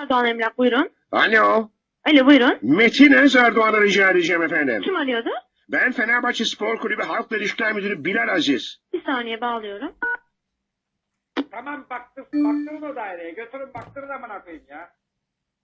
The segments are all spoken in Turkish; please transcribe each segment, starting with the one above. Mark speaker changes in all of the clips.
Speaker 1: Erdoğan Emlak buyurun.
Speaker 2: Alo.
Speaker 1: Alo buyurun.
Speaker 2: Metin Öz Erdoğan'ı rica edeceğim efendim.
Speaker 1: Kim arıyordu?
Speaker 2: Ben Fenerbahçe Spor Kulübü Halkla İlişkiler Müdürü Bilal Aziz.
Speaker 1: Bir saniye bağlıyorum.
Speaker 3: Tamam baktır, baktırın o daireye. Götürün baktırın amına koyayım ya.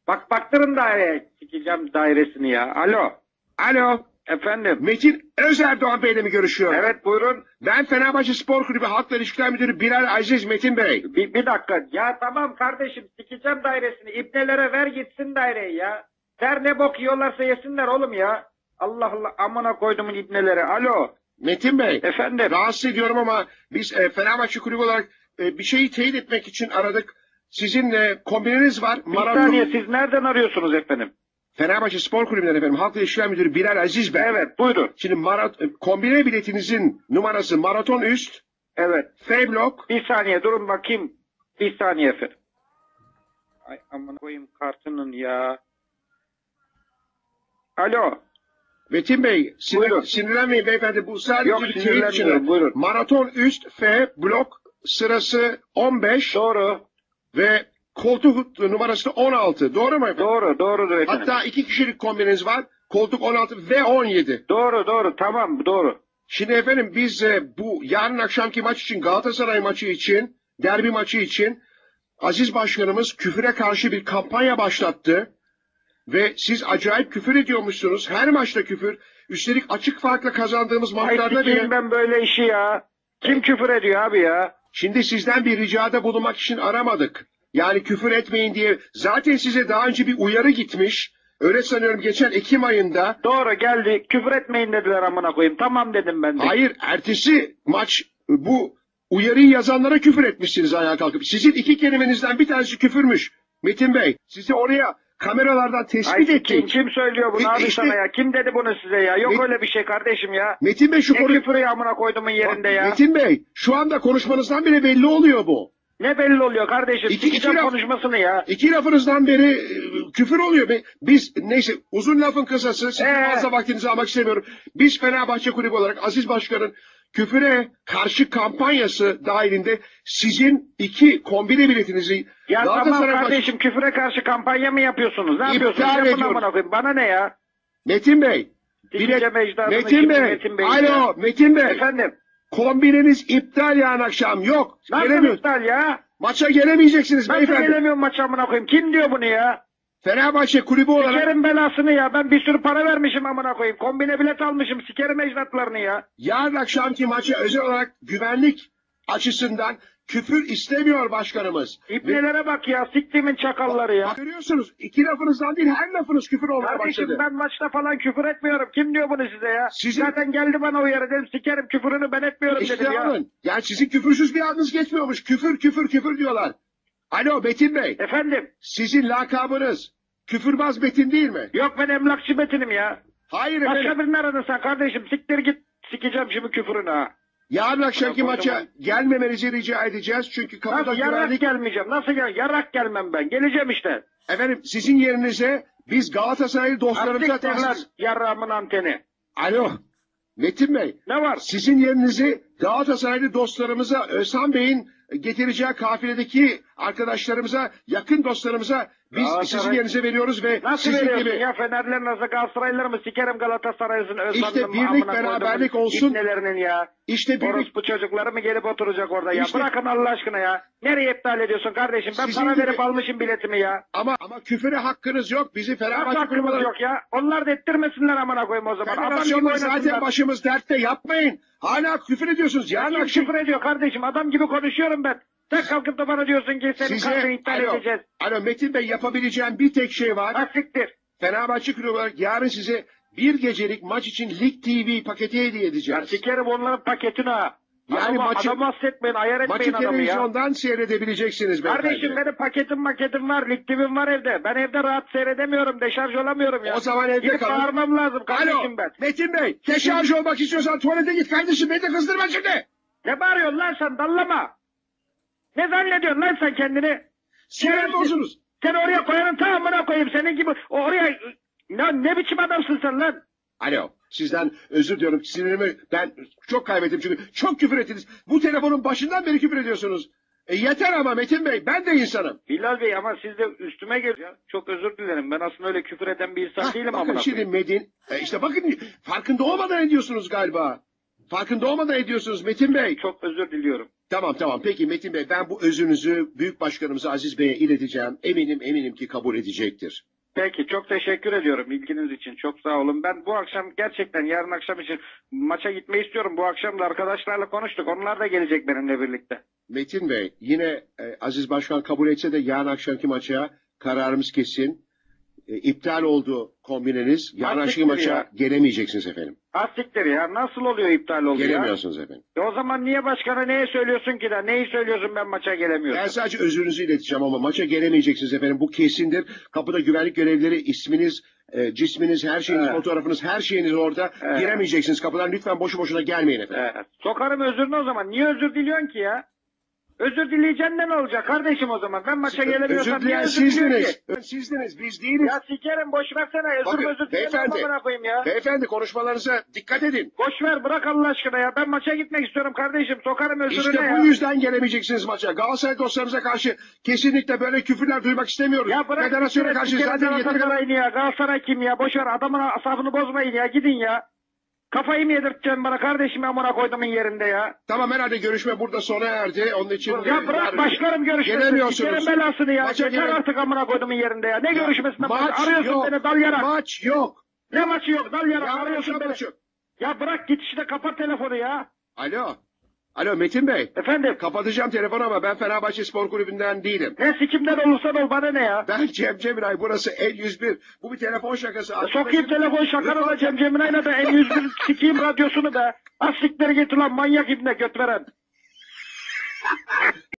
Speaker 3: Bak baktırın daireye. Sikeceğim dairesini ya. Alo.
Speaker 2: Alo.
Speaker 3: Efendim.
Speaker 2: Metin Öz Erdoğan Bey'le mi görüşüyorum?
Speaker 3: Evet buyurun.
Speaker 2: Ben Fenerbahçe Spor Kulübü Halkla İlişkiler Müdürü Bilal Aziz Metin Bey.
Speaker 3: Bir, bir dakika. Ya tamam kardeşim sikeceğim dairesini. İbnelere ver gitsin daireyi ya. Ver ne bok yiyorlarsa yesinler oğlum ya. Allah Allah amına koydumun ibnelere. Alo.
Speaker 2: Metin Bey.
Speaker 3: Efendim.
Speaker 2: Rahatsız ediyorum ama biz e, Fenerbahçe Kulübü olarak e, bir şeyi teyit etmek için aradık. Sizin e, kombineniz var.
Speaker 3: Bir
Speaker 2: Maraton-
Speaker 3: saniye siz nereden arıyorsunuz efendim?
Speaker 2: Fenerbahçe Spor Kulübü'nden efendim. Halkla İlişkiler Müdürü Bilal Aziz Bey.
Speaker 3: Evet buyurun.
Speaker 2: Şimdi marat e, kombine biletinizin numarası maraton üst,
Speaker 3: Evet.
Speaker 2: F blok,
Speaker 3: Bir saniye durun bakayım. Bir saniye efendim. Ay amına koyayım kartının ya. Alo.
Speaker 2: Metin Bey, sinir,
Speaker 3: Buyurun.
Speaker 2: sinirlenmeyin beyefendi. Bu sadece
Speaker 3: Yok,
Speaker 2: bir teyit için.
Speaker 3: buyurun.
Speaker 2: Maraton üst F blok sırası 15
Speaker 3: Doğru.
Speaker 2: ve koltuk numarası da 16. Doğru mu efendim?
Speaker 3: Doğru. Doğrudur efendim.
Speaker 2: Hatta iki kişilik kombineniz var. Koltuk 16 ve 17.
Speaker 3: Doğru doğru tamam doğru.
Speaker 2: Şimdi efendim biz e, bu yarın akşamki maç için Galatasaray maçı için, derbi maçı için Aziz Başkanımız küfüre karşı bir kampanya başlattı. Ve siz acayip küfür ediyormuşsunuz. Her maçta küfür. Üstelik açık farkla kazandığımız maçlarda bile.
Speaker 3: ben böyle işi ya. Kim küfür ediyor abi ya?
Speaker 2: Şimdi sizden bir ricada bulunmak için aramadık. Yani küfür etmeyin diye. Zaten size daha önce bir uyarı gitmiş. Öyle sanıyorum geçen Ekim ayında.
Speaker 3: Doğru geldi. Küfür etmeyin dediler amına koyayım. Tamam dedim ben de.
Speaker 2: Hayır ertesi maç bu uyarıyı yazanlara küfür etmişsiniz ayağa kalkıp. Sizin iki kelimenizden bir tanesi küfürmüş. Metin Bey sizi oraya kameralardan
Speaker 3: Ay
Speaker 2: tespit
Speaker 3: sikeyim,
Speaker 2: ettik.
Speaker 3: kim söylüyor bunu
Speaker 2: E,
Speaker 3: abi
Speaker 2: işte-
Speaker 3: sana ya? Kim dedi bunu size ya? Yok
Speaker 2: Me-
Speaker 3: öyle bir şey kardeşim ya.
Speaker 2: Metin Bey şu
Speaker 3: Ne
Speaker 2: konu...
Speaker 3: küfürü amına koydumun yerinde ya?
Speaker 2: Metin Bey şu anda konuşmanızdan bile belli oluyor bu.
Speaker 3: Ne belli oluyor kardeşim?
Speaker 2: İki- iki laf-
Speaker 3: konuşmasını ya.
Speaker 2: İki lafınızdan beri e, küfür oluyor. Be- Biz neyse uzun lafın kısası sizin
Speaker 3: Ee?
Speaker 2: fazla vaktinizi almak istemiyorum. Biz Fenerbahçe Kulübü olarak Aziz Başkan'ın küfüre karşı kampanyası dahilinde sizin iki kombine biletinizi
Speaker 3: Ya tamam kardeşim küfüre karşı kampanya mı yapıyorsunuz? Ne
Speaker 2: İptal
Speaker 3: yapıyorsunuz?
Speaker 2: Ediyorum.
Speaker 3: Bana ne ya?
Speaker 2: Metin Bey.
Speaker 3: Ecdadını
Speaker 2: Metin
Speaker 3: şimdi
Speaker 2: Bey.
Speaker 3: Metin Bey'i
Speaker 2: Alo. Metin Bey.
Speaker 3: Efendim.
Speaker 2: Kombineniz iptal yarın akşam. Yok.
Speaker 3: Nasıl
Speaker 2: Gelemiyor-
Speaker 3: iptal ya?
Speaker 2: Maça gelemeyeceksiniz
Speaker 3: Nasıl
Speaker 2: beyefendi.
Speaker 3: gelemiyorum maça amına koyayım? Kim diyor bunu ya?
Speaker 2: Fenerbahçe Kulübü olarak
Speaker 3: Sikerim belasını ya. Ben bir sürü para vermişim amına koyayım. Kombine bilet almışım. Sikerim ecdatlarını ya.
Speaker 2: yarın akşamki maça özel olarak güvenlik açısından küfür istemiyor başkanımız.
Speaker 3: İbnelere bak ya. Siktimin çakalları ya.
Speaker 2: Görüyorsunuz iki lafınızdan değil her lafınız küfür olmaya
Speaker 3: Kardeşim
Speaker 2: başladı.
Speaker 3: ben maçta falan küfür etmiyorum. Kim diyor bunu size ya?
Speaker 2: Sizin-
Speaker 3: Zaten geldi bana uyarı dedim. Sikerim küfürünü ben etmiyorum
Speaker 2: İşte
Speaker 3: dedim ya.
Speaker 2: alın. Yani sizin küfürsüz bir adınız geçmiyormuş. Küfür küfür küfür diyorlar. Alo Metin Bey.
Speaker 3: Efendim.
Speaker 2: Sizin lakabınız küfürbaz Metin değil mi?
Speaker 3: Yok ben emlakçı Metin'im ya.
Speaker 2: Hayır
Speaker 3: Başka
Speaker 2: efendim.
Speaker 3: birini aradın sen kardeşim. Siktir git. Sikeceğim şimdi küfürünü ha.
Speaker 2: Yarın akşamki
Speaker 3: Bana
Speaker 2: maça
Speaker 3: kocaman-
Speaker 2: gelmemenizi rica edeceğiz. Çünkü kapıda
Speaker 3: Nasıl yarak
Speaker 2: güvenlik...
Speaker 3: gelmeyeceğim? Nasıl gel? Yarak gelmem ben. Geleceğim işte.
Speaker 2: Efendim sizin yerinize biz Galatasaraylı dostlarımıza...
Speaker 3: Siktir lan
Speaker 2: tahsis-
Speaker 3: yarrağımın anteni.
Speaker 2: Alo. Metin Bey.
Speaker 3: Ne var?
Speaker 2: Sizin yerinizi Galatasaraylı dostlarımıza, Özhan Bey'in getireceği kafiledeki arkadaşlarımıza, yakın dostlarımıza biz
Speaker 3: Galatasaray-
Speaker 2: sizin yerinize veriyoruz ve
Speaker 3: Nasıl
Speaker 2: sizin
Speaker 3: veriyorsun
Speaker 2: gibi
Speaker 3: ya Fenerler nasıl Galatasaraylılar mı sikerim Galatasaray'ın Özlem'in
Speaker 2: İşte birlik, beraberlik olsun.
Speaker 3: İbnelerinin ya.
Speaker 2: işte birlik
Speaker 3: Orospu çocukları mı gelip oturacak orada ya?
Speaker 2: İşte-
Speaker 3: Bırakın Allah aşkına ya. Nereye iptal ediyorsun kardeşim? Ben
Speaker 2: Sizin
Speaker 3: para
Speaker 2: gibi-
Speaker 3: verip almışım biletimi ya.
Speaker 2: ama ama küfüre hakkınız yok. Bizi
Speaker 3: Nasıl
Speaker 2: Fenerbahçe
Speaker 3: hakkımız
Speaker 2: kulübü
Speaker 3: yok ya? Onlar da ettirmesinler amına koyayım o zaman. Adam gibi
Speaker 2: Federasyonla zaten
Speaker 3: oynasınlar.
Speaker 2: başımız dertte yapmayın. Hala küfür ediyorsunuz.
Speaker 3: Ya
Speaker 2: Yarın
Speaker 3: kim
Speaker 2: akşam
Speaker 3: küfür ediyor kardeşim? Adam gibi konuşuyorum ben. Sen kalkıp da bana diyorsun ki senin kartını iptal
Speaker 2: alo,
Speaker 3: edeceğiz.
Speaker 2: alo Metin Bey yapabileceğim bir tek şey var.
Speaker 3: Ha siktir.
Speaker 2: Fenerbahçe kulübü olarak yarın size bir gecelik maç için Lig TV paketi hediye
Speaker 3: Ya
Speaker 2: edeceğiz.
Speaker 3: sikerim onların paketini ha.
Speaker 2: Yani
Speaker 3: Yani
Speaker 2: maçı-
Speaker 3: adam bahsetmeyin, ayar
Speaker 2: Maçı
Speaker 3: etmeyin adamı ya.
Speaker 2: televizyondan seyredebileceksiniz beyefendi.
Speaker 3: Kardeşim benim paketim maketim var, liktimim var evde. Ben evde rahat seyredemiyorum, deşarj olamıyorum ya.
Speaker 2: O zaman evde
Speaker 3: Gidip
Speaker 2: kalın.
Speaker 3: bağırmam lazım
Speaker 2: Alo
Speaker 3: kardeşim ben.
Speaker 2: Metin Bey deşarj olmak istiyorsan tuvalete git kardeşim beni de kızdırma şimdi.
Speaker 3: Ne bağırıyorsun lan sen dallama. Ne zannediyorsun lan sen kendini?
Speaker 2: Sinir bozunuz.
Speaker 3: Sen oraya koyanın tamamına koyayım senin gibi. Oraya ne, ne biçim adamsın sen lan?
Speaker 2: Alo sizden özür diliyorum sinirimi ben çok kaybettim çünkü çok küfür ettiniz. Bu telefonun başından beri küfür ediyorsunuz. E yeter ama Metin Bey ben de insanım.
Speaker 3: Bilal Bey ama siz de üstüme gel. Ya, Çok özür dilerim. Ben aslında öyle küfür eden bir insan
Speaker 2: Hah,
Speaker 3: değilim
Speaker 2: bakın
Speaker 3: amına
Speaker 2: şimdi
Speaker 3: koyayım.
Speaker 2: Medin e işte bakın farkında olmadan ediyorsunuz galiba. Farkında olmadan ediyorsunuz Metin Bey.
Speaker 3: Çok özür diliyorum.
Speaker 2: Tamam tamam peki Metin Bey ben bu özünüzü Büyük Başkanımız Aziz Bey'e ileteceğim. Eminim eminim ki kabul edecektir.
Speaker 3: Peki çok teşekkür ediyorum ilginiz için. Çok sağ olun. Ben bu akşam gerçekten yarın akşam için maça gitmeyi istiyorum. Bu akşam da arkadaşlarla konuştuk. Onlar da gelecek benimle birlikte.
Speaker 2: Metin Bey yine e, Aziz Başkan kabul etse de yarın akşamki maça kararımız kesin. E, iptal oldu kombineniz. Yarın
Speaker 3: Artık
Speaker 2: akşamki maça
Speaker 3: ya.
Speaker 2: gelemeyeceksiniz efendim.
Speaker 3: Asiktir ya. Nasıl oluyor iptal oldu ya?
Speaker 2: Gelemiyorsunuz efendim.
Speaker 3: E o zaman niye başkana neye söylüyorsun ki de? Neyi söylüyorsun ben maça gelemiyorum?
Speaker 2: Ben sadece özürünüzü ileteceğim ama maça gelemeyeceksiniz efendim. Bu kesindir. Kapıda güvenlik görevlileri isminiz, e, cisminiz, her şeyiniz,
Speaker 3: Evet.
Speaker 2: fotoğrafınız, her şeyiniz orada.
Speaker 3: Evet.
Speaker 2: Giremeyeceksiniz kapıdan. Lütfen boşu boşuna gelmeyin efendim.
Speaker 3: Evet. Sokarım özrünü o zaman. Niye özür diliyorsun ki ya? Özür dileyeceksin de ne olacak kardeşim o zaman? Ben maça gelemiyorsam
Speaker 2: Özür
Speaker 3: niye
Speaker 2: dileyen
Speaker 3: özür ki?
Speaker 2: sizdiniz. Sizdiniz. Biz değiliz.
Speaker 3: Ya sikerim boş versene. Özür
Speaker 2: Bakın,
Speaker 3: özür
Speaker 2: beyefendi.
Speaker 3: dileyemem amına koyayım ya.
Speaker 2: Beyefendi konuşmalarınıza dikkat edin.
Speaker 3: Boş ver bırak Allah aşkına ya. Ben maça gitmek istiyorum kardeşim. Sokarım özrüne
Speaker 2: İşte
Speaker 3: ya.
Speaker 2: bu yüzden gelemeyeceksiniz maça. Galatasaray dostlarımıza karşı kesinlikle böyle küfürler duymak istemiyoruz.
Speaker 3: Ya bırak
Speaker 2: Federasyona
Speaker 3: siktir et,
Speaker 2: karşı
Speaker 3: siktir et
Speaker 2: zaten yeteri kadar...
Speaker 3: Galatasaray'ını ya. Galatasaray kim ya? Boş ver adamın asabını bozmayın ya. Gidin ya. Kafayı mı yedirteceksin bana kardeşim amına koyduğumun yerinde ya?
Speaker 2: Tamam herhalde görüşme burada sona erdi. Onun için...
Speaker 3: Ya bırak başlarım görüşmesini.
Speaker 2: Gelemiyorsunuz.
Speaker 3: Sikerim belasını ya.
Speaker 2: Maça
Speaker 3: Yeter
Speaker 2: gele-
Speaker 3: artık amına koyduğumun yerinde ya. Ne görüşmesinden
Speaker 2: Maç
Speaker 3: arıyorsun
Speaker 2: yok.
Speaker 3: beni dal yarak.
Speaker 2: Maç yok.
Speaker 3: Ne maçı yok dal yarak
Speaker 2: Yarın
Speaker 3: arıyorsun beni.
Speaker 2: maçı.
Speaker 3: Ya bırak git işte kapat telefonu ya.
Speaker 2: Alo. Alo Metin Bey.
Speaker 3: Efendim
Speaker 2: Kapatacağım telefonu ama ben Fenerbahçe Spor Kulübü'nden değilim.
Speaker 3: ne sikimden olursan ol bana ne ya.
Speaker 2: Ben Cem Cemiray. Burası El101. Bu bir telefon şakası.
Speaker 3: Sokayım telefon şakanı da Cem Cemilay'la da yüz bir sikeyim radyosunu be. Az sikleri git lan manyak ibne göt veren.